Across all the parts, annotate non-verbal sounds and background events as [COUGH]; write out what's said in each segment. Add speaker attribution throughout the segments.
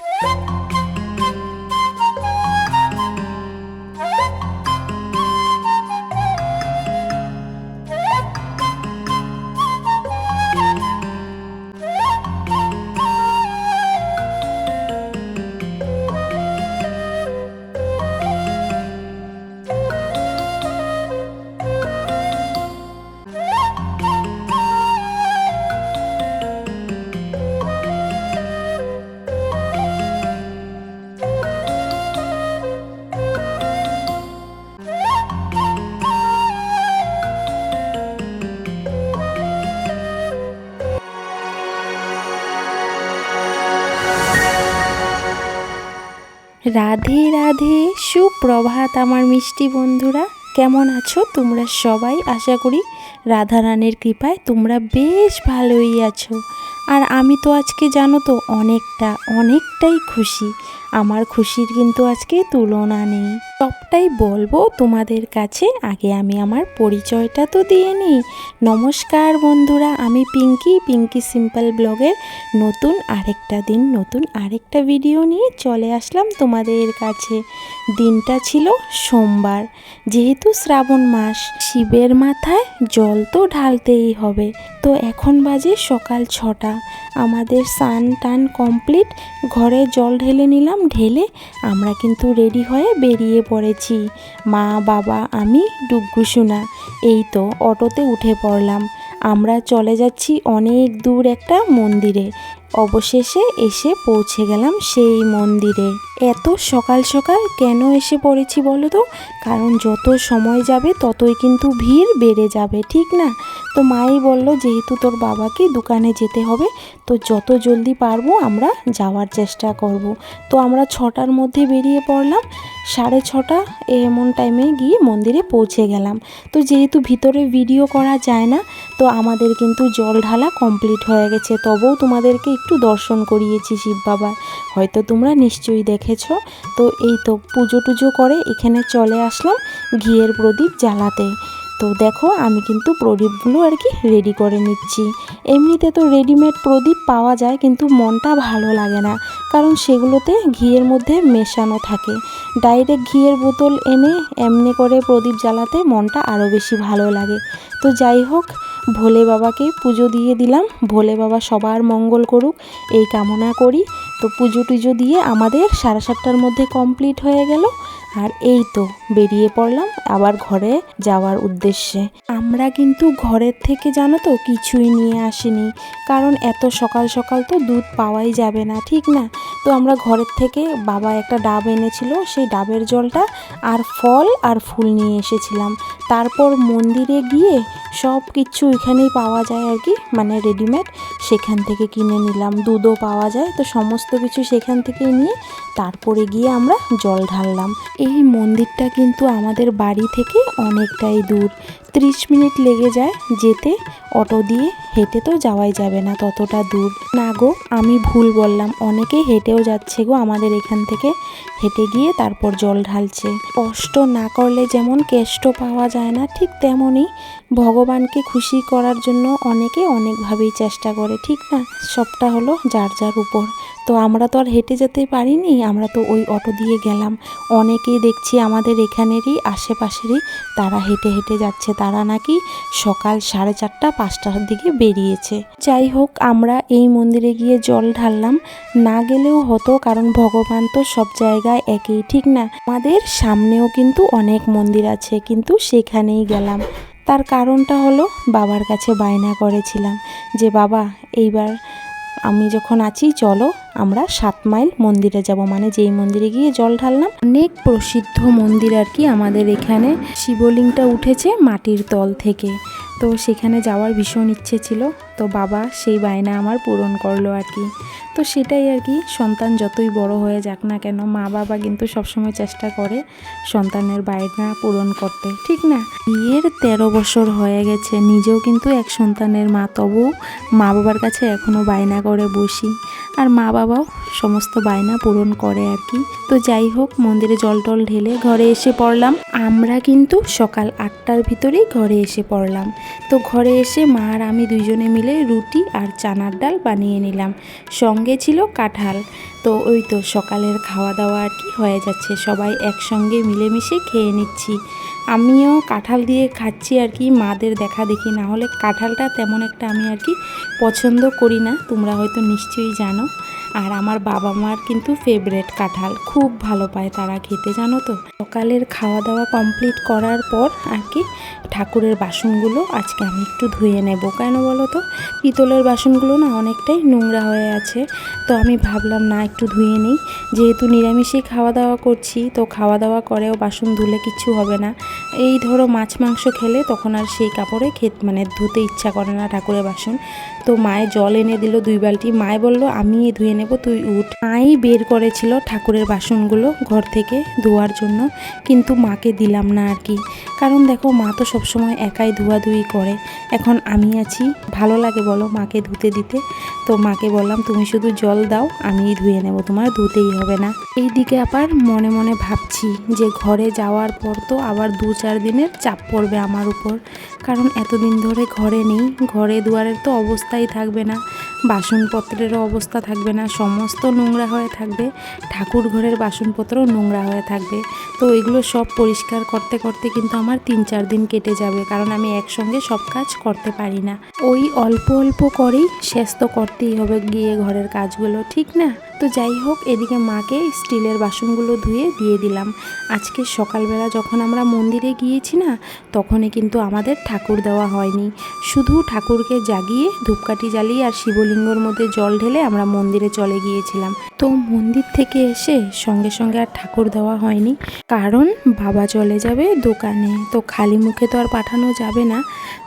Speaker 1: Woo! [LAUGHS] Radhe Radhe, সুপ্রভাত আমার মিষ্টি বন্ধুরা। কেমন আছো তোমরা সবাই? আশা করি রাধা রানীর কৃপায় তোমরা বেশ ভালোই আছো। আর আমি তো আজকে জানো তো, অনেকটা, অনেকটাই খুশি। আমার খুশির কিন্তু আজকে তুলনা নেই। সবটাই বলব তোমাদের কাছে। আগে আমি আমার পরিচয়টা তো দিয়ে নিই। নমস্কার বন্ধুরা, আমি পিঙ্কি পিঙ্কি সিম্পল ব্লগের নতুন আরেকটা দিন, নতুন আরেকটা ভিডিও নিয়ে চলে আসলাম তোমাদের কাছে। দিনটা ছিল সোমবার, যেহেতু শ্রাবণ মাস, শিবের মাথায় জল তো ঢালতেই হবে। তো এখন বাজে সকাল ছটা। আমাদের স্নান টান কমপ্লিট ঘরে জল ঢেলে নিলাম, ঢেলে আমরা কিন্তু রেডি হয়ে বেরিয়ে পড়েছি। মা, বাবা, আমি ডুগ্গু এই তো অটোতে উঠে পড়লাম। আমরা চলে যাচ্ছি অনেক দূর একটা মন্দিরে। অবশেষে এসে পৌঁছে গেলাম সেই মন্দিরে। এত সকাল সকাল কেন এসে পড়েছি বলো তো? কারণ যত সময় যাবে ততই কিন্তু ভিড় বেড়ে যাবে, ঠিক না? তো মাই বলল, যেহেতু তোর বাবাকে দোকানে যেতে হবে, তো যত জলদি পারব আমরা যাওয়ার চেষ্টা করব। তো আমরা ছটার মধ্যে বেরিয়ে পড়লাম। সাড়ে ছটা এমন টাইমে গিয়ে মন্দিরে পৌঁছে গেলাম। তো যেহেতু ভিতরে ভিডিও করা যায় না, তো আমাদের কিন্তু জল ঢালা কমপ্লিট হয়ে গেছে। তবেও তোমাদেরকে একটু দর্শন করিয়েছি শিব বাবার। হয়তো তোমরা নিশ্চয়ই দেখেছ। তো এই তো পুজো টুজো করে এখানে চলে আসলাম ঘিয়ের প্রদীপ জ্বালাতে। তো দেখো, আমি কিন্তু প্রদীপগুলো আর কি রেডি করে নিচ্ছি। এমনিতে তো রেডিমেড প্রদীপ পাওয়া যায়, কিন্তু মনটা ভালো লাগে না, কারণ সেগুলোতে ঘিয়ের মধ্যে মেশানো থাকে। ডাইরেক্ট ঘিয়ের বোতল এনে এমনি করে প্রদীপ জ্বালাতে মনটা আরও বেশি ভালো লাগে। তো যাই হোক, ভোলে বাবাকে পুজো দিয়ে দিলাম। ভোলে বাবা সবার মঙ্গল করুক, এই কামনা করি। তো পুজো টুজো দিয়ে আমাদের সাড়ে সাতটার মধ্যে কমপ্লিট হয়ে গেল। আর এই তো, বেরিয়ে পড়লাম আবার ঘরে যাওয়ার উদ্দেশ্যে। আমরা কিন্তু ঘরের থেকে জানো তো কিছুই নিয়ে আসিনি, কারণ এত সকাল সকাল তো দুধ পাওয়াই যাবে না, ঠিক না? তো আমরা ঘরের থেকে বাবা একটা ডাব এনেছিল, সেই ডাবের জলটা আর ফল আর ফুল নিয়ে এসেছিলাম। তারপর মন্দিরে গিয়ে সব কিছু এখানেই পাওয়া যায় আর কি মানে রেডিমেড সেখান থেকে কিনে নিলাম। দুধও পাওয়া যায়, তো সমস্ত কিছু সেখান থেকে নিয়ে তারপরে গিয়ে আমরা জল ঢাললাম। এই মন্দিরটা কিন্তু আমাদের বাড়ি থেকে অনেকটাই দূর। ত্রিশ মিনিট লেগে যায় যেতে, অটো দিয়ে হেঁটে তো যাওয়াই যাবে না ততটা দূর। না গো, আমি ভুল বললাম, অনেকে হেঁটেও যাচ্ছে গো আমাদের এখান থেকে। হেঁটে গিয়ে তারপর জল ঢালছে। কষ্ট না করলে যেমন কেষ্ট পাওয়া যায় না, ঠিক তেমনই ভগবানকে খুশি করার জন্য অনেকে অনেকভাবেই চেষ্টা করে, ঠিক না? সবটা হলো যার যার উপর। তো আমরা তো আর হেঁটে যেতে পারিনি, আমরা তো ওই অটো দিয়ে গেলাম। অনেকেই দেখছি আমাদের এখানেরই, আশেপাশেরই, তারা হেঁটে হেঁটে যাচ্ছে তারা নাকি সকাল সাড়ে চারটা, পাঁচটার দিকে বেরিয়েছে। যাই হোক, আমরা এই মন্দিরে গিয়ে জল ঢাললাম। না গেলেও হতো, কারণ ভগবান তো সব জায়গায় একই ঠিক না। আমাদের সামনেও কিন্তু অনেক মন্দির আছে, কিন্তু সেখানেই গেলাম। তার কারণটা হলো, বাবার কাছে বায়না করেছিলাম যে, বাবা, এইবার আমি যখন আছি, চলো আমরা সাত মাইল মন্দিরে যাব। মানে যেই মন্দিরে গিয়ে জল ঢাললাম। অনেক প্রসিদ্ধ মন্দির আর কি আমাদের এখানে। শিবলিংটা উঠেছে মাটির তল থেকে। তো সেখানে যাওয়ার ভীষণ ইচ্ছে ছিল। তো বাবা সেই বায়না আমার পূরণ করল আর কি। তো সেটাই আর কি, সন্তান যতই বড় হয়ে যাক না কেন, মা বাবা কিন্তু সবসময় চেষ্টা করে সন্তানের বায়না পূরণ করতে, ঠিক না? বিয়ের তেরো বছর হয়ে গেছে, নিজেও কিন্তু এক সন্তানের মা তবু মা বাবার কাছে এখনও বায়না করে বসি। আর মা বাবাও সমস্ত বায়না পূরণ করে আর কি। তো যাই হোক, মন্দিরে জল টল ঢেলে ঘরে এসে পড়লাম। আমরা কিন্তু সকাল আটটার ভিতরেই ঘরে এসে পড়লাম। তো ঘরে এসে মা আর আমি দুইজনে মিলে রুটি আর চানার ডাল বানিয়ে নিলাম। সঙ্গে ছিল কাঁঠাল। তো ওই তো সকালের খাওয়া দাওয়া আর কি হয়ে যাচ্ছে। সবাই একসঙ্গে মিলেমিশে খেয়ে নিচ্ছি। আমিও কাঁঠাল দিয়ে খাচ্ছি আর কি। মাদের দেখা দেখি। না হলে কাঁঠালটা তেমন একটা আমি আর কি পছন্দ করি না। তোমরা হয়তো নিশ্চয়ই জানো। আর আমার বাবা মার কিন্তু ফেভারেট কাঁঠাল। খুব ভালো পায় তারা খেতে, জানো তো? সকালের খাওয়া দাওয়া কমপ্লিট করার পর আর কি ঠাকুরের বাসনগুলো আজকে আমি একটু ধুয়ে নেব। কেন বলো তো? পিতলের বাসনগুলো না অনেকটাই নোংরা হয়ে আছে। তো আমি ভাবলাম, না, একটু ধুয়ে নিই। যেহেতু নিরামিষেই খাওয়া দাওয়া করছি, তো খাওয়া দাওয়া করেও বাসন ধুলে কিছু হবে না। এই ধরো মাছ মাংস খেলে তখন আর সেই কাপড়ে খেত মানে ধুতে ইচ্ছা করে না ঠাকুরের বাসন। তো মায়ে জল এনে দিল, দুই বালতি। মায়ে বলল আমি ধুয়ে নেব, তুই উঠ। মাই বের করেছিল ঠাকুরের বাসনগুলো ঘর থেকে ধোয়ার জন্য, কিন্তু মাকে দিলাম না আর কি। কারণ দেখো, মা তো সবসময় একাই ধোয়াধুয়ি করে। এখন আমি আছি, ভালো লাগে বলো মাকে ধুতে দিতে। তো মাকে বললাম, তুমি শুধু জল দাও, আমিই ধুয়ে নেব, তোমার ধুতেই হবে না। এই দিকে আবার মনে মনে ভাবছি যে ঘরে যাওয়ার পর তো আবার দু চার দিনের চাপ পড়বে আমার উপর। কারণ এতদিন ধরে ঘরে নেই, ঘরে দুয়ারের তো অবস্থাই থাকবে না। বাসনপত্রেরও অবস্থা থাকবে না, সমস্ত নোংরা হয়ে থাকবে ঠাকুর ঘরের বাসনপত্রও নোংরা হয়ে থাকবে। তো এগুলো সব পরিষ্কার করতে করতে কিন্তু আমার তিন চার দিন কেটে যাবে, কারণ আমি একসঙ্গে সব কাজ করতে পারি না। ওই অল্প অল্প করেই শেষ তো করতেই হবে গিয়ে ঘরের কাজগুলো, ঠিক না? তো যাই হোক, এদিকে মাকে স্টিলের বাসনগুলো ধুয়ে দিয়ে দিলাম। আজকে সকালবেলা যখন আমরা মন্দিরে গিয়েছি না, তখনই কিন্তু আমাদের ঠাকুর দেওয়া হয়নি। শুধু ঠাকুরকে জাগিয়ে ধূপকাঠি জ্বালিয়ে আর শিবলিঙ্গর মধ্যে জল ঢেলে আমরা মন্দিরে চলে গিয়েছিলাম। তো মন্দির থেকে এসে সঙ্গে সঙ্গে আর ঠাকুর দেওয়া হয়নি, কারণ বাবা চলে যাবে দোকানে। তো খালি মুখে তো আর পাঠানো যাবে না।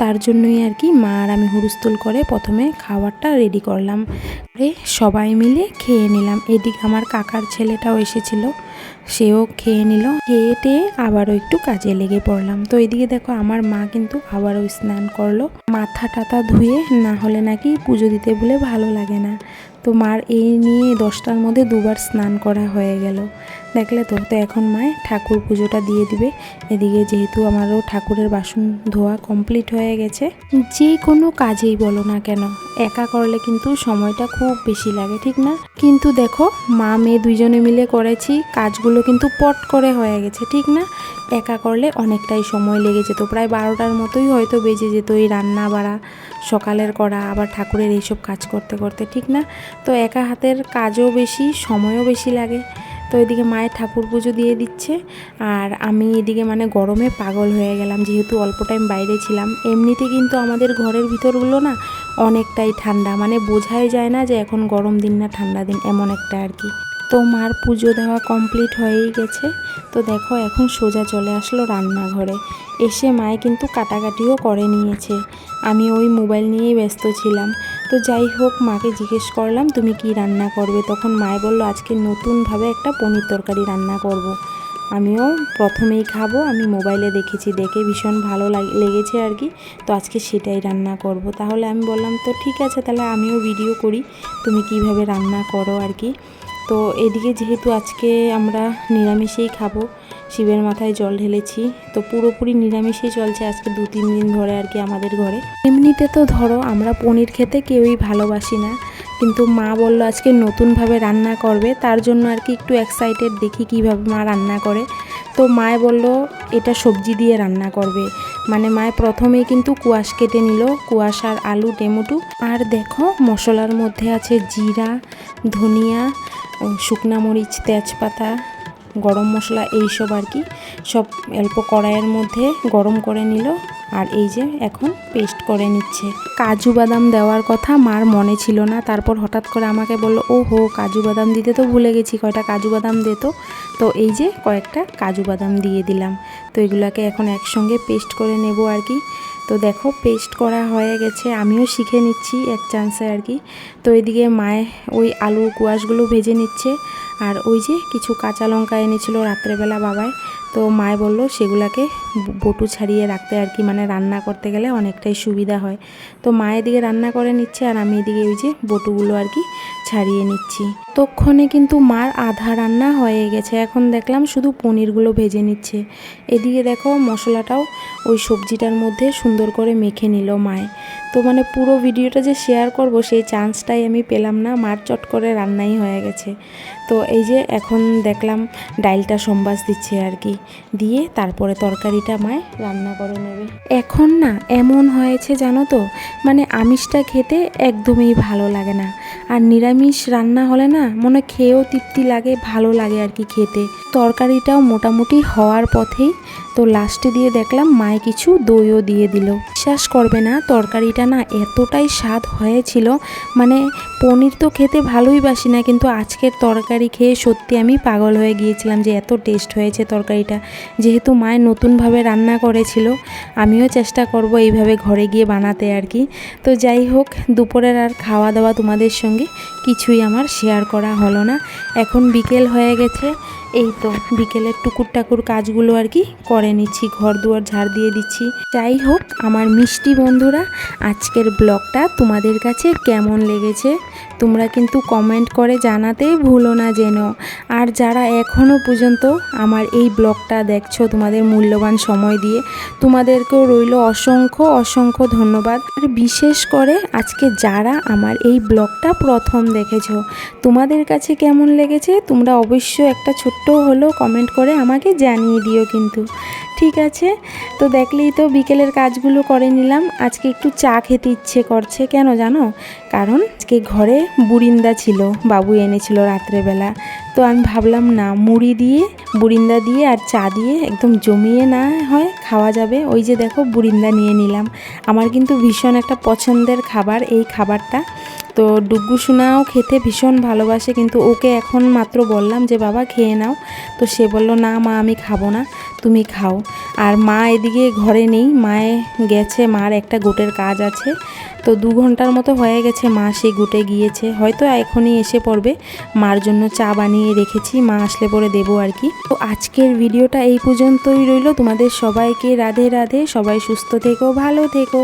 Speaker 1: তার জন্যই আর কি মা আর আমি হুড়ুস্থুল করে প্রথমে খাবারটা রেডি করলাম। করে সবাই মিলে খেয়ে নিলাম। এদিকে আমার কাকার ছেলেটাও এসেছিল। সেও খেয়ে নিল। খেয়ে টেয়ে আবারও একটু কাজে লেগে পড়লাম। তো এদিকে দেখো, আমার মা কিন্তু আবারও স্নান করল। মাথা টাথা ধুয়ে না হলে নাকি পুজো দিতে বলে ভালো লাগে না। তো মার এই নিয়ে দশটার মধ্যে দুবার স্নান করা হয়ে গেল। দেখলে তো তো এখন মায়ে ঠাকুর পুজোটা দিয়ে দিবে। এদিকে যেহেতু আমারও ঠাকুরের বাসন ধোয়া কমপ্লিট হয়ে গেছে। যে কোনো কাজেই বলো না কেন, একা করলে কিন্তু সময়টা খুব বেশি লাগে, ঠিক না? কিন্তু দেখো, মা, মেয়ে দুইজনে মিলে করেছি কাজগুলো কিন্তু পট করে হয়ে গেছে, ঠিক না? একা করলে অনেকটাই সময় লেগে যেত, প্রায় বারোটার মতোই হয়তো বেজে যেত এই রান্না বাড়া সকালের করা, আবার ঠাকুরের এইসব কাজ করতে করতে, ঠিক না? তো একা হাতের কাজও বেশি, সময়ও বেশি লাগে। তো এদিকে মায়ের ঠাকুর পুজো দিয়ে দিচ্ছে, আর আমি এদিকে মানে গরমে পাগল হয়ে গেলাম, যেহেতু অল্প টাইম বাইরে ছিলাম। এমনিতে কিন্তু আমাদের ঘরের ভিতরগুলো না অনেকটাই ঠান্ডা মানে বোঝাই যায় না যে এখন গরম দিন না ঠান্ডা দিন, এমন একটা আর কি। তো মার পুজো দেওয়া কমপ্লিট হয়েই গেছে। তো দেখো, এখন সোজা চলে আসলো রান্নাঘরে। এসে মায়ে কিন্তু কাটাকাটিও করে নিয়েছে। আমি ওই মোবাইল নিয়েই ব্যস্ত ছিলাম। তো যাই হোক, মাকে জিজ্ঞেস করলাম, তুমি কি রান্না করবে? তখন মায়ে বলল, আজকে নতুনভাবে একটা পনির তরকারি রান্না করব। আমিও প্রথমেই খাব, আমি মোবাইলে দেখেছি, দেখে ভীষণ ভালো লাগ- লেগেছে আর কি। তো আজকে সেটাই রান্না করব। তাহলে আমি বললাম, তো ঠিক আছে, তাহলে আমিও ভিডিও করি। তুমি কীভাবে রান্না করো আর কি? তো এদিকে যেহেতু আজকে আমরা নিরামিষেই খাব, শিবের মাথায় জল ঢেলেছি, তো পুরোপুরি নিরামিষেই চলছে আজকে দু তিন দিন ধরে আর কি আমাদের ঘরে। এমনিতে তো ধরো আমরা পনির খেতে কেউই ভালোবাসি না, কিন্তু মা বলল আজকে নতুনভাবে রান্না করবে, তার জন্য আর কি একটু এক্সাইটেড দেখি কীভাবে মা রান্না করে। তো মায় বলল, এটা সবজি দিয়ে রান্না করবে। মানে মায় প্রথমে কিন্তু কুয়াশ কেটে নিল, কুয়াশ আর আলু, টেমোটু। আর দেখো, মশলার মধ্যে আছে জিরা, ধনিয়া শুকনা মরিচ, তেজপাতা। গরম মশলা এইসব আর কি, সব অল্প কড়াইয়ের মধ্যে গরম করে নিল আর এই যে এখন পেস্ট করে নিচ্ছে। কাজু বাদাম দেওয়ার কথা মার মনে ছিল না, তারপর হঠাৎ করে আমাকে বলল ও হো কাজু বাদাম দিতে তো ভুলে গেছি, কয়টা কাজু বাদাম দে তো। তো এই যে কয়েকটা কাজু বাদাম দিয়ে দিলাম। তো এগুলাকে এখন একসঙ্গে পেস্ট করে নেব আর কি। তো দেখো পেস্ট করা হয়ে গেছে। আমিও শিখে নিচ্ছি এক চান্সে আর কি। তো এদিকে মায়ে ওই আলু, কুয়াশগুলো ভেজে নিচ্ছে। আর ওই যে কিছু কাঁচা লঙ্কা এনেছিল রাত্রেবেলা বাবায়। তো মায়ে বলল, সেগুলাকে বটু ছাড়িয়ে রাখতে আর কি মানে রান্না করতে গেলে অনেকটাই সুবিধা হয়। তো মা এদিকে রান্না করে নিচ্ছে আর আমি এদিকে ওই যে বটুগুলো আর কি ছাড়িয়ে নিচ্ছি। তক্ষণে কিন্তু মার আধা রান্না হয়ে গেছে। এখন দেখলাম শুধু পনিরগুলো ভেজে নিচ্ছে। এদিকে দেখো মশলাটাও ওই সবজিটার মধ্যে সুন্দর করে মেখে নিল মায়। তো মানে পুরো ভিডিওটা যে শেয়ার করব, সেই চান্সটাই আমি পেলাম না। মার চট করে রান্নাই হয়ে গেছে। তো এই যে এখন দেখলাম ডাইলটা সম্বাস দিচ্ছে আর কি। দিয়ে তারপরে তরকারিটা মায় রান্না করে নেবে। এখন না এমন হয়েছে জানো তো মানে আমিষটা খেতে একদমই ভালো লাগে না। আর নিরামিষ রান্না হলে না মনে খেয়েও তৃপ্তি লাগে, ভালো লাগে আর কি খেতে। তরকারিটাও মোটামুটি হওয়ার পথেই তো লাস্টে দিয়ে দেখলাম মায় কিছু দইও দিয়ে দিল। বিশ্বাস করবে না, তরকারিটা না, এতটাই স্বাদ হয়েছিল। মানে পনির তো খেতে ভালোই বাসি না, কিন্তু আজকের তরকারি খেয়ে সত্যি আমি পাগল হয়ে গিয়েছিলাম যে এত টেস্ট হয়েছে তরকারিটা। যেহেতু মায়ের নতুনভাবে রান্না করেছিল, আমিও চেষ্টা করব এইভাবে ঘরে গিয়ে বানাতে আর কি। তো যাই হোক, দুপুরের আর খাওয়া দাওয়া তোমাদের সঙ্গে কিছুই আমার শেয়ার করা হলো না। এখন বিকেল হয়ে গেছে এই তো বিকেলের টুকুর টাকুর কাজগুলো আর কি করে নিচ্ছি, ঘর দুয়ার ঝাড় দিয়ে দিচ্ছি। যাই হোক, আমার মিষ্টি বন্ধুরা, আজকের ব্লগটা তোমাদের কাছে কেমন লেগেছে তোমরা কিন্তু কমেন্ট করে জানাতে ভুলো না যেন আর যারা এখনও পর্যন্ত আমার এই ব্লগটা দেখছ তোমাদের মূল্যবান সময় দিয়ে, তোমাদেরকেও রইল অসংখ্য অসংখ্য ধন্যবাদ। আর বিশেষ করে আজকে যারা আমার এই ব্লগটা প্রথম দেখেছ, তোমাদের কাছে কেমন লেগেছে তোমরা অবশ্যই একটা ছোট্ট হলেও কমেন্ট করে আমাকে জানিয়ে দিও কিন্তু। ঠিক আছে? তো দেখলেই তো বিকেলের কাজগুলো করে নিলাম। আজকে একটু চা খেতে ইচ্ছে করছে কেন জানো? কারণ আজকে ঘরে বুরিন্দা ছিল, বাবু এনেছিল রাত্রেবেলা। তো আমি ভাবলাম, না, মুড়ি দিয়ে, বুরিন্দা দিয়ে আর চা দিয়ে একদম জমিয়ে না হয় খাওয়া যাবে। ওই যে দেখো, বুরিন্দা নিয়ে নিলাম। আমার কিন্তু ভীষণ একটা পছন্দের খাবার এই খাবারটা। তো ডুগ্গু সোনাও খেতে ভীষণ ভালোবাসে, কিন্তু ওকে এখন মাত্র বললাম যে, বাবা, খেয়ে নাও। তো সে বলল, না মা, আমি খাব না, তুমি খাও। আর মা এদিকে ঘরে নেই, মায়ে গেছে, মার একটা গোটের কাজ আছে। তো দু ঘণ্টার মতো হয়ে গেছে, মা সেই গুটে গিয়েছে। হয়তো এখনই এসে পড়বে, মার জন্য চা বানিয়ে রেখেছি, মা আসলে পরে দেবো আর কি। তো আজকের ভিডিওটা এই পর্যন্তই রইল। তোমাদের সবাইকে রাধে রাধে, সবাই সুস্থ থেকো, ভালো থেকো।